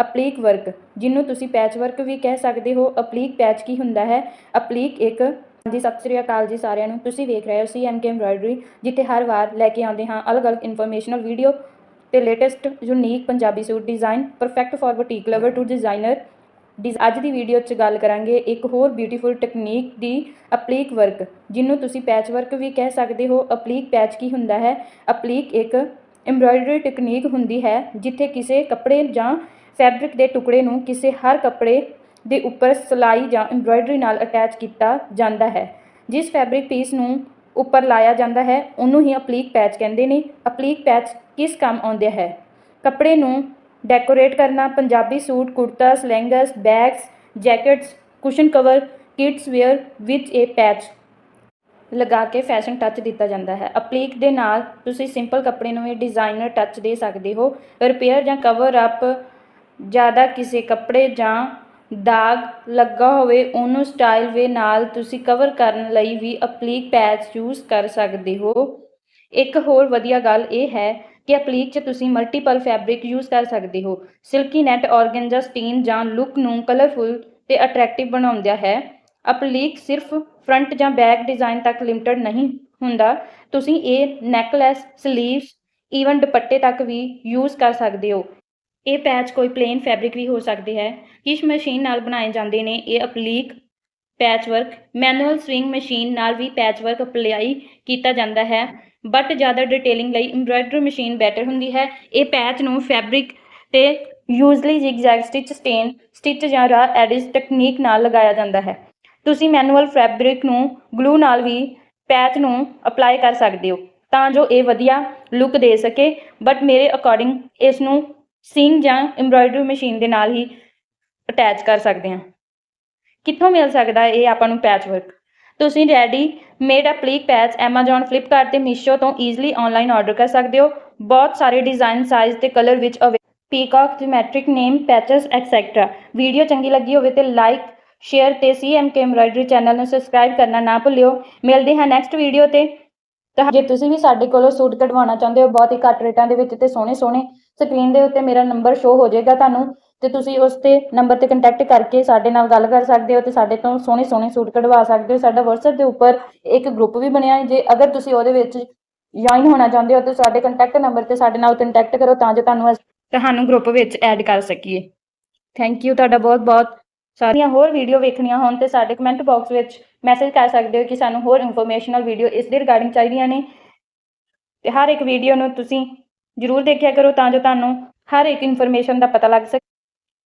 ਅਪਲੀਕ work, ਜਿਹਨੂੰ ਤੁਸੀਂ patch work ਵੀ ਕਹਿ ਸਕਦੇ ਹੋ। ਅਪਲੀਕ ਪੈਚ ਕੀ ਹੁੰਦਾ ਹੈ? ਅਪਲੀਕ ਇੱਕ ਜੀ ਸਤਿ ਸ੍ਰੀ ਅਕਾਲ ਜੀ ਸਾਰਿਆਂ ਨੂੰ। ਤੁਸੀਂ ਵੇਖ ਰਹੇ ਹੋ ਸੀ ਐਮ ਕੇ ਐਮਬਰਾਇਡਰੀ ਜਿੱਥੇ ਹਰ ਵਾਰ ਲੈ ਕੇ ਆਉਂਦੇ ਹਾਂ ਅਲੱਗ-ਅਲੱਗ ਇਨਫੋਰਮੇਸ਼ਨਲ ਵੀਡੀਓ ਤੇ latest unique Punjabi suit design perfect for boutique lover to designer ਡਿਜ਼- ਅੱਜ ਦੀ ਵੀਡੀਓ 'ਚ ਗੱਲ ਕਰਾਂਗੇ ਇੱਕ ਹੋਰ ਬਿਊਟੀਫੁਲ ਟੈਕਨੀਕ ਦੀ ਅਪਲੀਕ ਵਰਕ, ਜਿਹਨੂੰ ਤੁਸੀਂ ਪੈਚ ਵਰਕ ਵੀ ਕਹਿ ਸਕਦੇ ਹੋ। ਅਪਲੀਕ ਪੈਚ ਕੀ ਹੁੰਦਾ ਹੈ? ਅਪਲੀਕ ਇੱਕ ਐਮਬਰਾਇਡਰੀ ਟੈਕਨੀਕ ਹੁੰਦੀ ਹੈ, ਜਿੱਥੇ ਕਿਸੇ ਕੱਪੜੇ ਜਾਂ ਫੈਬਰਿਕ ਦੇ ਟੁਕੜੇ ਨੂੰ ਕਿਸੇ ਹਰ ਕੱਪੜੇ ਦੇ ਉੱਪਰ ਸਿਲਾਈ ਜਾਂ ਐਮਬਰਾਇਡਰੀ ਨਾਲ ਅਟੈਚ ਕੀਤਾ ਜਾਂਦਾ ਹੈ, ਜਿਸ ਫੈਬਰਿਕ ਪੀਸ ਨੂੰ ਉੱਪਰ ਲਾਇਆ ਜਾਂਦਾ ਹੈ, ਉਹਨੂੰ ਹੀ ਅਪਲੀਕ ਪੈਚ ਕਹਿੰਦੇ ਨੇ। ਅਪਲੀਕ ਪੈਚ ਕਿਸ ਕੰਮ ਆਉਂਦਾ ਹੈ? ਕੱਪੜੇ ਨੂੰ ਡੈਕੋਰੇਟ ਕਰਨਾ, Punjabi suit, kurta ਸਲੈਂਗਸ bags jackets cushion cover kids wear with a patch ਲਗਾ ਕੇ ਫੈਸ਼ਨ ਟੱਚ ਦਿੱਤਾ ਜਾਂਦਾ ਹੈ। ਅਪਲੀਕ ਦੇ ਨਾਲ ਤੁਸੀਂ ਸਿੰਪਲ ਕੱਪੜੇ ਨੂੰ ਵੀ ਡਿਜ਼ਾਈਨਰ ਟੱਚ ਦੇ ਸਕਦੇ ਹੋ। ਰਿਪੇਅਰ ਜਾਂ ਕਵਰ ਅਪ ਜ਼ਿਆਦਾ ਕਿਸੇ ਕੱਪੜੇ ਜਾਂ ਦਾਗ ਲੱਗਾ ਹੋਵੇ, ਉਹਨੂੰ ਸਟਾਈਲ ਵੇ ਨਾਲ ਤੁਸੀਂ ਕਵਰ ਕਰਨ ਲਈ ਵੀ ਅਪਲੀਕ ਪੈਚ ਯੂਜ਼ ਕਰ ਸਕਦੇ ਹੋ। ਇੱਕ ਹੋਰ ਵਧੀਆ ਗੱਲ ਇਹ ਹੈ ਕਿ ਅਪਲੀਕ 'ਚ ਤੁਸੀਂ ਮਲਟੀਪਲ ਫੈਬਰਿਕ ਯੂਜ਼ ਕਰ ਸਕਦੇ ਹੋ। ਸਿਲਕੀ ਨੈਟ ਔਰਗੈਂਜਾ ਸਟੀਨ ਜਾਂ ਲੁੱਕ ਨੂੰ ਕਲਰਫੁਲ ਤੇ ਅਟਰੈਕਟਿਵ ਬਣਾਉਂਦਾ ਹੈ। ਅਪਲੀਕ ਸਿਰਫ ਫਰੰਟ ਜਾਂ ਬੈਕ ਡਿਜ਼ਾਈਨ ਤੱਕ ਲਿਮਟਿਡ ਨਹੀਂ ਹੁੰਦਾ। ਤੁਸੀਂ ਇਹ ਨੈਕਲੈਸ ਸਲੀਵਸ ਈਵਨ ਦੁਪੱਟੇ ਤੱਕ ਵੀ ਯੂਜ਼ ਕਰ ਸਕਦੇ ਹੋ। ਇਹ ਪੈਚ ਕੋਈ ਪਲੇਨ ਫੈਬਰਿਕ ਵੀ ਹੋ ਸਕਦੀ ਹੈ। ਕਿਸ ਮਸ਼ੀਨ ਨਾਲ ਬਣਾਏ ਜਾਂਦੇ ਨੇ ਇਹ applique patch work manual sewing machine ਨਾਲ ਵੀ ਪੈਚ ਵਰਕ ਅਪਲਾਈ ਕੀਤਾ ਜਾਂਦਾ ਹੈ। ਬਟ ਜ਼ਿਆਦਾ ਡਿਟੇਲਿੰਗ ਲਈ ਐਮਬਰਾਇਡਰੀ ਮਸ਼ੀਨ ਬੈਟਰ ਹੁੰਦੀ ਹੈ। ਇਹ ਪੈਚ ਨੂੰ ਫੈਬਰਿਕ ਤੇ usually zigzag stitch stem stitch ਜਾਂ ਰਾ ਐਡਿਸ ਟੈਕਨੀਕ ਨਾਲ ਲਗਾਇਆ ਜਾਂਦਾ ਹੈ। ਤੁਸੀਂ ਮੈਨੂਅਲ ਫੈਬਰਿਕ ਨੂੰ ਗਲੂ ਨਾਲ ਵੀ ਪੈਚ ਨੂੰ ਅਪਲਾਈ ਕਰ ਸਕਦੇ ਹੋ। ਤਾਂ ਜੋ ਇਹ ਵਧੀਆ ਲੁੱਕ ਦੇ ਸਕੇ। ਬਟ ਮੇਰੇ ਅਕੋਰਡਿੰਗ ਇਸ ਨੂੰ ਸਿੰਗ ਜਾਂ ਐਮਬਰਾਇਡਰੀ ਮਸ਼ੀਨ ਦੇ ਨਾਲ ਹੀ ਅਟੈਚ ਕਰ ਸਕਦੇ ਹਾਂ। ਕਿੱਥੋਂ ਮਿਲ ਸਕਦਾ ਇਹ ਆਪਾਂ ਨੂੰ ਪੈਚ ਵਰਕ ਤੁਸੀਂ ready made applique patch Amazon, Flipkart ਤੇ Meesho ਤੋਂ ਈਜ਼ੀਲੀ ਆਨਲਾਈਨ ਆਰਡਰ ਕਰ ਸਕਦੇ ਹੋ। ਬਹੁਤ ਸਾਰੇ ਡਿਜ਼ਾਈਨ ਸਾਈਜ਼ ਤੇ ਕਲਰ ਵਿੱਚ peacock geometric name patches etcetera video ਚੰਗੀ ਲੱਗੀ ਹੋਵੇ ਤੇ ਲਾਈਕ ਸ਼ੇਅਰ ਤੇ ਕੇ ਐਮਬਰਾਇਡਰੀ ਚੈਨਲ ਨੂੰ ਸਬਸਕ੍ਰਾਈਬ ਕਰਨਾ ਨਾ ਭੁੱਲਿਓ। ਮਿਲਦੇ ਹਾਂ ਨੈਕਸਟ ਵੀਡੀਓ ਤੇ। ਤਾਂ ਜੇ ਤੁਸੀਂ ਵੀ ਸਾਡੇ ਕੋਲੋਂ ਸੂਟ ਕਢਵਾਉਣਾ ਚਾਹੁੰਦੇ ਹੋ ਬਹੁਤ ਹੀ ਘੱਟ ਰੇਟਾਂ ਦੇ ਵਿੱਚ ਤੇ ਸੋਹਣੇ ਸੋਹਣੇ ਸਕਰੀਨ ਦੇ ਉੱਤੇ ਮੇਰਾ ਨੰਬਰ ਸ਼ੋ ਹੋ ਜਾਏਗਾ ਤੁਹਾਨੂੰ, ਤੇ ਤੁਸੀਂ ਉਸ ਤੇ ਨੰਬਰ ਤੇ ਕੰਟੈਕਟ ਕਰਕੇ ਸਾਡੇ ਨਾਲ ਗੱਲ ਕਰ ਸਕਦੇ ਹੋ ਤੇ ਸਾਡੇ ਤੋਂ ਸੋਹਣੇ ਸੋਹਣੇ ਸੂਟ ਕਢਵਾ ਸਕਦੇ ਹੋ। ਸਾਡਾ WhatsApp ਦੇ ਉੱਪਰ ਇੱਕ ਗਰੁੱਪ ਵੀ ਬਣਿਆ ਹੈ। ਜੇ ਅਗਰ ਤੁਸੀਂ ਉਹਦੇ ਵਿੱਚ ਜੁਆਇਨ ਹੋਣਾ ਚਾਹੁੰਦੇ ਹੋ ਤਾਂ ਸਾਡੇ ਕੰਟੈਕਟ ਨੰਬਰ ਤੇ ਸਾਡੇ ਨਾਲ ਕੰਟੈਕਟ ਕਰੋ ਤਾਂ ਜੋ ਤੁਹਾਨੂੰ ਅਸੀਂ ਤੁਹਾਨੂੰ ਗਰੁੱਪ ਵਿੱਚ ਐਡ ਕਰ ਸਕੀਏ। ਥੈਂਕ ਯੂ ਤੁਹਾਡਾ ਬਹੁਤ ਬਹੁਤ ਸਾਰੀਆਂ ਹੋਰ ਵੀਡੀਓ ਵੇਖਣੀਆਂ ਹੋਣ ਤੇ ਸਾਡੇ ਕਮੈਂਟ ਬਾਕਸ ਵਿੱਚ ਮੈਸੇਜ ਕਰ ਸਕਦੇ ਹੋ ਕਿ ਸਾਨੂੰ ਹੋਰ ਇਨਫੋਰਮੇਸ਼ਨਲ ਵੀਡੀਓ ਇਸ ਦੇ ਰਿਗਾਰਡਿੰਗ ਚਾਹੀਦੀਆਂ ਨੇ। ਤੇ ਹਰ ਇੱਕ ਵੀਡੀਓ ਨੂੰ ਤੁਸੀਂ ਜਰੂਰ ਦੇਖਿਆ ਕਰੋ ਤਾਂ ਜੋ ਤੁਹਾਨੂੰ ਹਰ ਇੱਕ ਇਨਫੋਰਮੇਸ਼ਨ ਦਾ ਪਤਾ ਲੱਗ ਸਕੇ।